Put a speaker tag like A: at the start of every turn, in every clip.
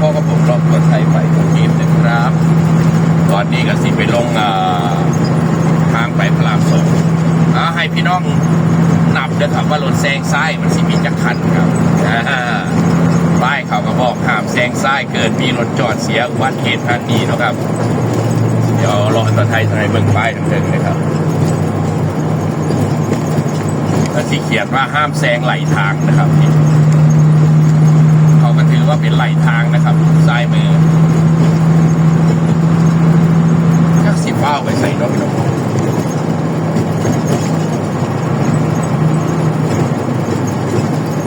A: พ่อกับผมรอบตัวไทยไปกรุงเทพนะครับ ตอนนี้ก็สิไปลงทางไปพระรามสองให้พี่น้องนับเด้อครับว่ารถแซงซ้ายมันสิมีจักคันครับป้ายเขาก็บอกห้ามแซงซ้ายเกิดมีรถจอดเสียอุบัติเหตุทันทีนะครับ เดี๋ยวรอตัวไทยไทยเบิ่งป้ายเดิมๆนะครับแล้วที่เขียนว่าห้ามแซงไหลทางนะครับ ว่าเป็นไหลทางนะครับซ้ายมือก็สิฟ้าวไปใส่รถพี่น้อง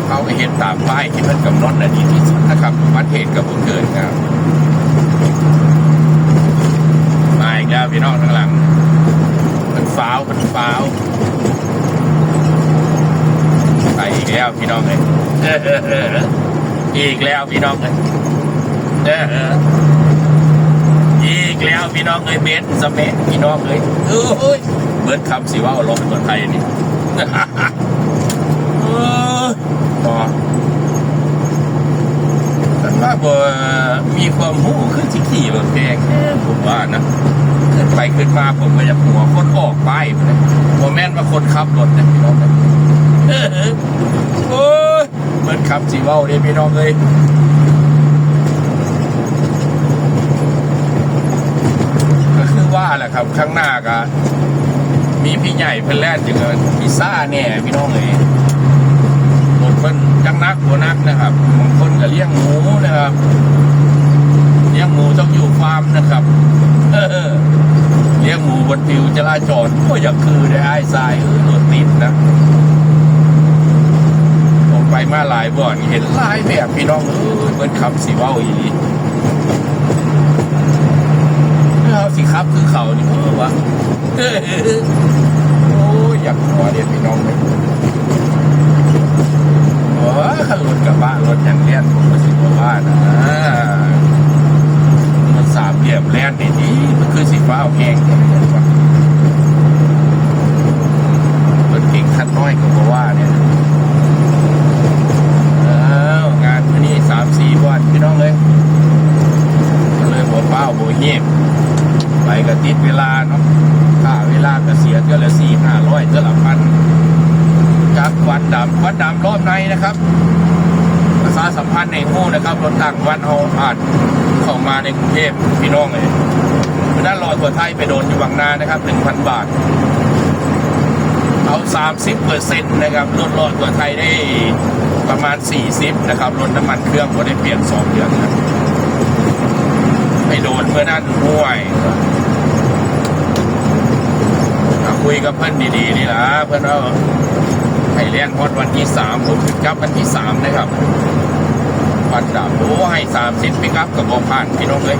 A: เขาไปเห็นตามป้ายที่มันกำหนดนะดีที่สุดนะครับประเทศกับผู้เกิดครับมาอีกแล้วพี่น้องข้างหลังมันฟ้าวมันฟ้าวไปอีกแล้วพี่น้องเลย ออเออเอออีกแล้วพี่น้องเลยเออเอออีกแล้วพี่น้องเลยเบสสเปซพี่น้องเลยเอ้ยเบิร์ดคำสิว่าลงคนไทยนี่เออพอฉันว่าบ่มีความหูขึ้นที่ขี่รถแดงแค่ผมว่านะขึ้นไปขึ้นมาผมก็จะหัวคนออกไปเลยโมแม่นว่าคนขับรถนะพี่น้องนะเออโอ้ย เหมือนขับสีว่าเลยพี่น้องเลยก็คือว่าแหละครับ ข้างหน้าก็มีพี่ใหญ่เพิ่นแล่นอยู่กับพิซซ่าเนี่ยพี่น้องเลยรถเพิ่นจังนักหัวนักนะครับบางคนก็เลี้ยงหมูนะครับเลี้ยงหมูต้องอยู่ฟาร์มนะครับเออเลี้ยงหมูบนผิวจราจรก็อยากคือได้ไอ้ทรายเออรถติดนะผ มไปมาหลายบ่อนเห็นหลายแบบพี่น้องเออเหมือนคำสีว่าอีหลีเออสิครับคือเขานี่เออวะเออโอ้ยอยากขอเรียนพี่น้องเลยโอ้ยรถกระบะรถอย่างเลี้ยนผมก็สิบว่านะ มันสามเหลี่ยมแล่นนี่ดีมันคือสีฟ้าเอาแกงเนี่ยรถเก่งคันน้อยก็บอกว่าเนี่ยอ้าวงานวันนี้สามสี่วันพี่น้องเลยก็เลยบอกเป้าโบเงียบไปก็ติดเวลาเนาะค่าเวลาก็เสียก็ละสี่ห้าร้อยก็ละพันจากวัดดำวัดดำรอบในนะครับ ประชาสัมพันธ์ในหู้นะครับรถต่างวันเอาอาจเข้ามาในกรุงเทพพี่น้องเลยเพรานั้นรอตัวไทยไปโดนอยู่บางนานะครับหนึ่งพันบาท เอาสามสิบเปอร์เซ็นต์นะครับลดรอดตัวไทยได้ประมาณสี่สิบนะครับลดน้ำมันเครื่องก็ได้เปลี่ยนสองเดือนนะไม่โดนเมื่อนั้นห่วยคุยกับเพื่อนดีๆนี่นะเพื่อนเอา ให้เรียนฮอดวันที่สามผมพิกอัพวันที่สามนะครับวันดาบโอ้ให้สามสิบพิกอัพกับบอผ่านพี่น้องเลย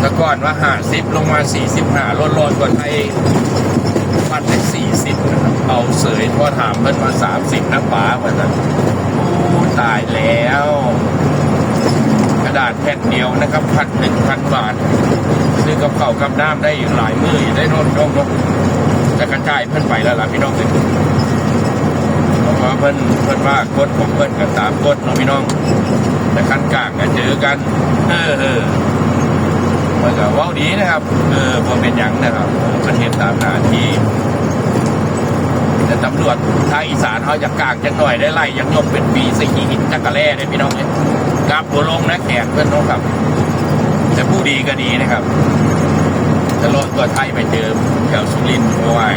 A: แต่ก่อนว่าห้าสิบลงมาสี่สิบห้าลดลดกว่าไทยวันได้สี่สิบนะครับเอาเสยพอถามเพิ่นมาสามสิบนะป๋าว่าจะโอ้ตายแล้ว กระดาษแผ่นเดียวนะครับพันหนึ่งพันบาทซื้อกับเข้ากับน้ำได้อยู่หลายมืออยู่ได้โน่นน้องน กจะกระจายเพิ่นไปแล้วล่ะพี่น้องเลยเพราะว่าเพิ่นเพิ่นว่ากฎของเพิ่นกับตามกฎเนาะพี่น้องแต่ขั้นกลางก็เจอกันเออเออมันก็ว้าวดีนะครับ เออพอเป็นหยังนะครับประเทศตามหน้าที่แต่ตำรวจทางอีสานเขาจะกลางจังหน่อยได้ไล่ยังยกเป็นปีสหีหินจักระแล่ได้พี่น้องเลยกราบหัวลงนะแขกเพื่อนน้องครับ แต่ผู้ดีก็ดีนะครับ จะรถตัวไทยไปเจอแถวสุรินทร์เอาไว้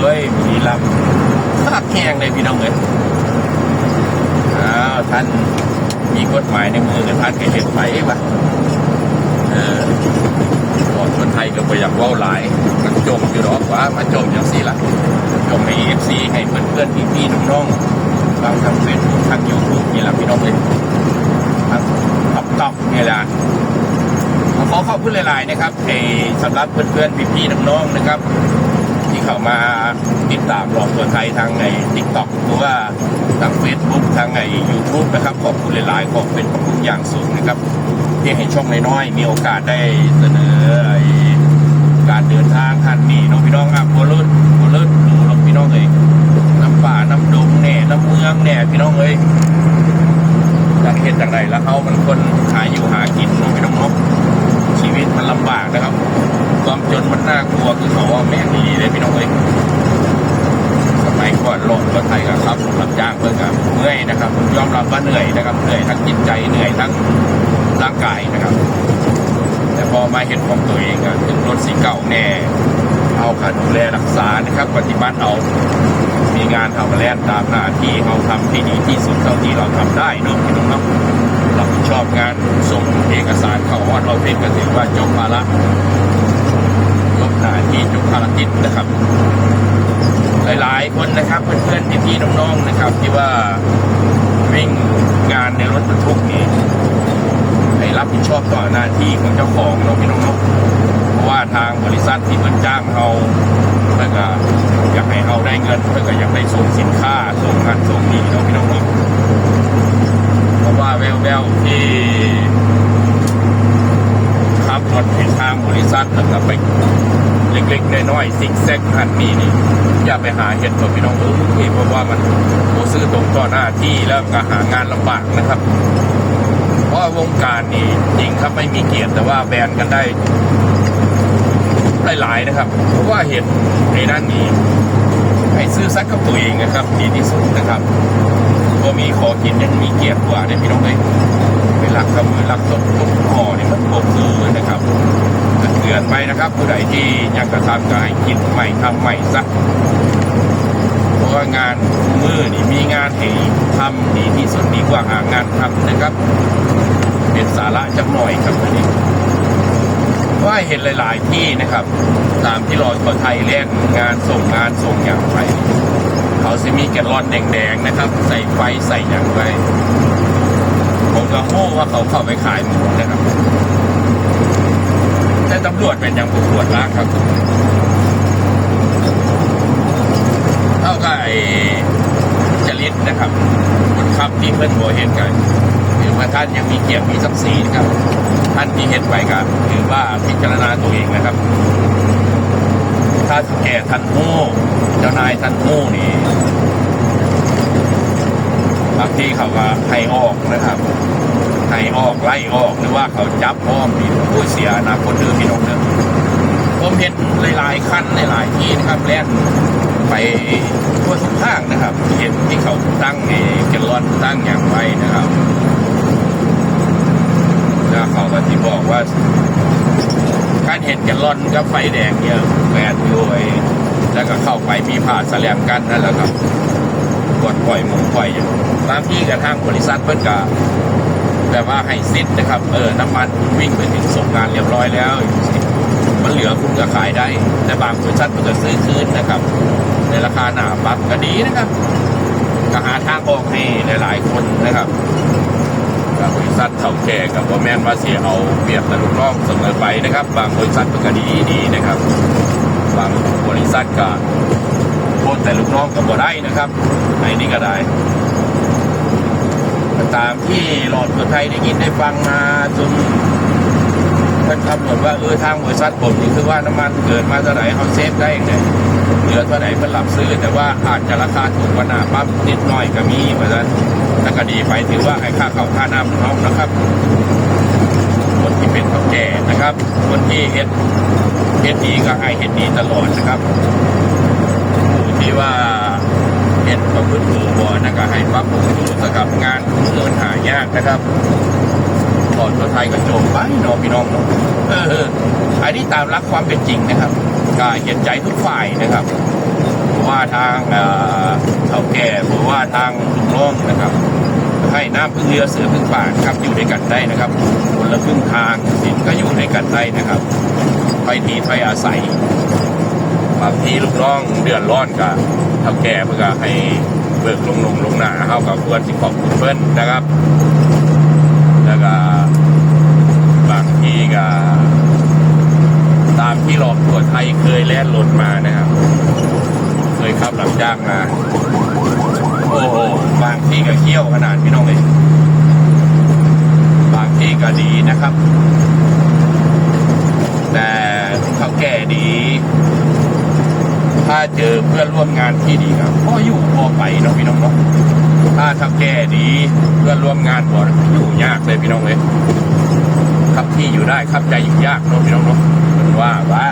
A: เฮ้ยบุรีรัมย์ขับแข่งเลยพี่น้องเลยอ้าวท่านมีกฎหมายในมือกับท่านก็เห็นไปปะเออก่อนคนไทยก็ไปอยากว่าหลาย มันจมอยู่หรอกว่ามาจมอย่างสี่ละจมในเอฟซีให้เพื่อนเพื่อนพี่พี่ๆน้องๆบางทางเฟซบุ๊กทางยูทูบนี่แหละพี่น้องเลยทางท็อปต็อกนี่แหละ ขอขอบคุณหลาย ๆ นะครับเอสำหรับเพื่อน ๆ พี่ ๆ น้อง ๆ นะครับ ที่เข้ามาติดตามรองตัวไทยทางใน t ิ k t o k หรือว่าทาง Facebook ทางใน YouTube นะครับ ขอบคุณหลาย ๆ ขอบเป็นขอบคุณอย่างสูงนะครับที่ให้ช่องน้อย ๆ มีโอกาสได้เสนอไอ้การเดินทางคันนี้น้องพี่น้องครับโบลุ่นโบลุ่นดูน้องพี่น้องเลยน้ำป่าน้ำดงแน่น้ำเมืองแน่พี่น้องเลยจากเหห็นจากไหนแล้วเขามันคนหายอยู่หากินเนาะพี่น้องเนาะ วิตมันลำบากนะครับ ความจนมันน่ากลัวคือเขาว่าแม่ดีเลยพี่น้องเอ้ยสมัยก่อนโลกก็ไทยกับครับรับจ้างเพื่อกับเมื่อยนะครับยอมรับว่าเหนื่อยนะครับเหนื่อยทั้งจิตใจเหนื่อยทั้งร่างกายนะครับ แต่พอมาเห็นของตัวเองอะถึงรถสีเก่าแน่เอาการดูแลรักษานะครับ ปฏิบัติเอามีงานทำแลนตามหน้าที่เขาทำที่ดีที่สุดเท่าที่เราทำได้เนาะพี่น้องเนาะ เราชอบงานส่งเอกสารเข้าออดเราเป็นก็ถือว่าจบภาระจบหน้าที่จบภารกิจนะครับ หลายๆ คนนะครับเพื่อนๆพี่ๆน้องๆนะครับ ที่ว่าวิ่งงานในรถบรรทุกนี่ให้รับผิดชอบต่อหน้าที่ของเจ้าของเนาพี่น้องเนาะเพราะว่าทางบริษัทที่เพิ่นจ้างเราเพื่อก็อยากให้เราได้เงินเพื่อก็อยากได้ส่งสินค้าส่งงานส่งนี่เนาพี่น้องเนาะเพราะว่าแววที่ขับรถในทางบริษัทแล้วก็ไปเล็กๆน้อยๆซิกแซกหันนี่นี่อย่าไปหาเห็ดกับพี่น้องเอ้ยเพราะว่ามันโอซื้อตรงต่อหน้าที่แล้วก็หางานลำบากนะครับเพราะวงการนี่จริงครับไม่มีเกียรติแต่ว่าแบนกันได้หลายๆนะครับเพราะว่าเห็ดในด้านนี้ให้ซื้อซักกับตัวเองนะครับดีที่สุดนะครับ อมีขอกินยังมีเกียรติกว่าเนี่ยพี่น้องเลยไปหลักกับมือหลักตกตกห่อเนี่ยมันโกคือนะครับเตือนไปนะครับผู้ใดที่ยังกระทำก็ให้คิดใหม่ทำใหม่ซะเพราะว่างานมือนี่มีงานให้ทำดีที่สุดดีกว่าหางานทำนะครับ เป็นสาระจักหน่อยครับอันนี้ว่าเห็นหลาย ๆ ที่นะครับ ตามที่รอคนไทยเล่นงานส่งงานส่งอย่างไปเขาจะมีแกลลอนแดงๆนะครับ ใส่ไฟใส่อย่างไปผมก็โม้ว่าเขาเข้าไปขายหมูนะครับ แต่ตำรวจเป็นอย่างผู้ตรวจล้างครับเท่ากับไอ้จริตนะครับคนขับที่เพื่อนหัวเห็นกันถือว่าท่านยังมีเกียรติมีศักดิ์ศรีนะครับ ท่านที่เห็นไปก็ถือว่าพิจารณาตัวเองนะครับ แก่ท่านโม่เจ้านายท่านโม่นี่บางทีเขาก็ให้ออกนะครับให้ออกไล่ออกหรือว่าเขาจับอ้อมีผู้เสียอนาคตเดิมพี่น้องเดิมผมเห็นหลายๆขั้นหลายๆที่นะครับแล่นไปทั่วทุกทางนะครับ เห็นที่เขาตั้งเอเกลอนตั้งอย่างไรนะครับ แล้วเขาก็ที่บอกว่าารเห็นแกลอนกับไฟแดงเนี่ยแปดด้วยแล้วก็เข้าไปมีผ่าแสลงกันนั่นแหละครับกดปล่อยหมุนปล่อยอย่างตามที่กระทั่งบริษัทเพิ่นกะแต่ว่าให้ซิดนะครับ เออ น้ำมันคุณวิ่งไปถึงส่งงานเรียบร้อยแล้ว มันเหลือคุณก็ขายได้ แต่บางบริษัทมันจะซื้อคืนนะครับ ในราคาหนาปั๊บก็ดีนะครับก็หาทางออกให้หลาย ๆ คนนะครับ กับบริษัทเท่าแก่กับว่าแม่นว่าเสียเอาเปรียบแต่ลูกน้องเสมอไปนะครับ บางบริษัทมันก็ดีดีนะครับ บางบริษัทก็โทษแต่ลูกน้องก็บ่ได้นะครับในนี้ก็ได้ตามที่หลอดคนไทยได้ยินได้ฟังมาจนเป็นคำนวณว่าเออทางบริษัทผมนี่คือว่าน้ำมันเกิดมาเท่าไหร่เขาเซฟได้ยังไงเหลือเท่าไหร่เพื่อหลับซื้อ แต่ว่าอาจจะราคาถูกกว่าหน้าปั๊บนิดหน่อยก็มีเพราะฉะนั้น ถ้าก็ดีไปถือว่าให้ค่าเข้าค่าน้ำน้องนะครับ คนที่เป็นเขาแก่นะครับ คนที่เฮ็ดเฮ็ดดีก็ให้เฮ็ดดีตลอดนะครับผู้ที่ว่าเห็นประพฤติตัวบอนะก็ให้ปรับปรุงตัวสกับงานเงินหายากนะครับก่อนตัวไทยก็โจมไปเน้องพี่น้องเนาะเอออันนี้ตามรักความเป็นจริงนะครับก็เห็นใจทุกฝ่ายนะครับว่าทางอ่า แก่เพราะว่าทางลุงน้องนะครับ ให้น้ำพึ่งเรือเสือพึ่งป่าครับอยู่ด้วยกันได้นะครับคนละครึ่งทางสินก็อยู่ด้วยกันได้นะครับไปทีไปอาศัยบางทีลูกน้องเดือดร้อนก็เท่าแก่เพื่อให้เบิกลงลงลงหนาเข้ากับเพื่อนสิขอบคุณเพื่อนนะครับ แล้วก็บางทีก็ตามที่หลอกตัวไทยเคยแล่นรถมานะครับ เคยขับหลังจ้างมา ก็เขี้ยวขนาดพี่น้องเลยบางที่ก็ดีนะครับ แต่เขาแก่ดี ถ้าเจอเพื่อนร่วมงานที่ดีครับก็อยู่พอไปเนาะพี่น้องเนาะถ้าถ้าแก้ดีเพื่อนร่วมงานบ่อยู่ยากเลยพี่น้องเลยครับที่อยู่ได้ครับใจอยู่ยากเนาะพี่น้องเนาะว่าว่า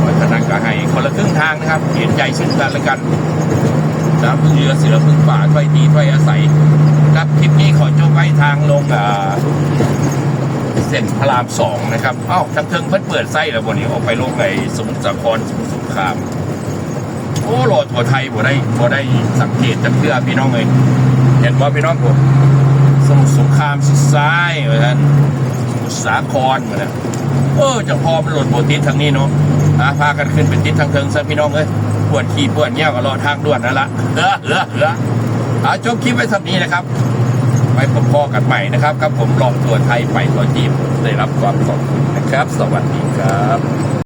A: เพราะฉะนั้นก็ให้คนละครึ่งทางนะครับเห็นใจซึ่งกันและกัน น้ำพึ่งเรือเสือพึ่งป่าถ้อยทีถ้อยอาศัย ครับคลิปนี้ขอจบไว้ทางลงอ่าเส้นพระรามสองนะครับอ้าวทางเทิงเพิ่นเปิดไส้แล้ววันนี้ออกไปลงในสมุทรสาครสมุทรสงครามโอ้โหลดทัวไทยบ่ได้บ่ได้สังเกตจักเพื่อพี่น้องเลยเห็นว่าพี่น้องผมสมุทรสงครามสุดซ้ายเหมือนกันสมุทรสาครเหมือนกันเออจะพอมันโหลดโบติดทางนี้เนาะอะพากันขึ้นเป็นติดทางเทิงซะพี่น้องเอ้ย ปวดขี้ปวดเงี้ยวก็รอทางด่วนนั่นละเออเออเออเอาจบคลิปไว้สักนี้นะครับ ไปพบพ่อกันใหม่นะครับครับผมลองตัวไทยไปตัวจีบได้รับความขอบคุณนะครับ สวัสดีครับ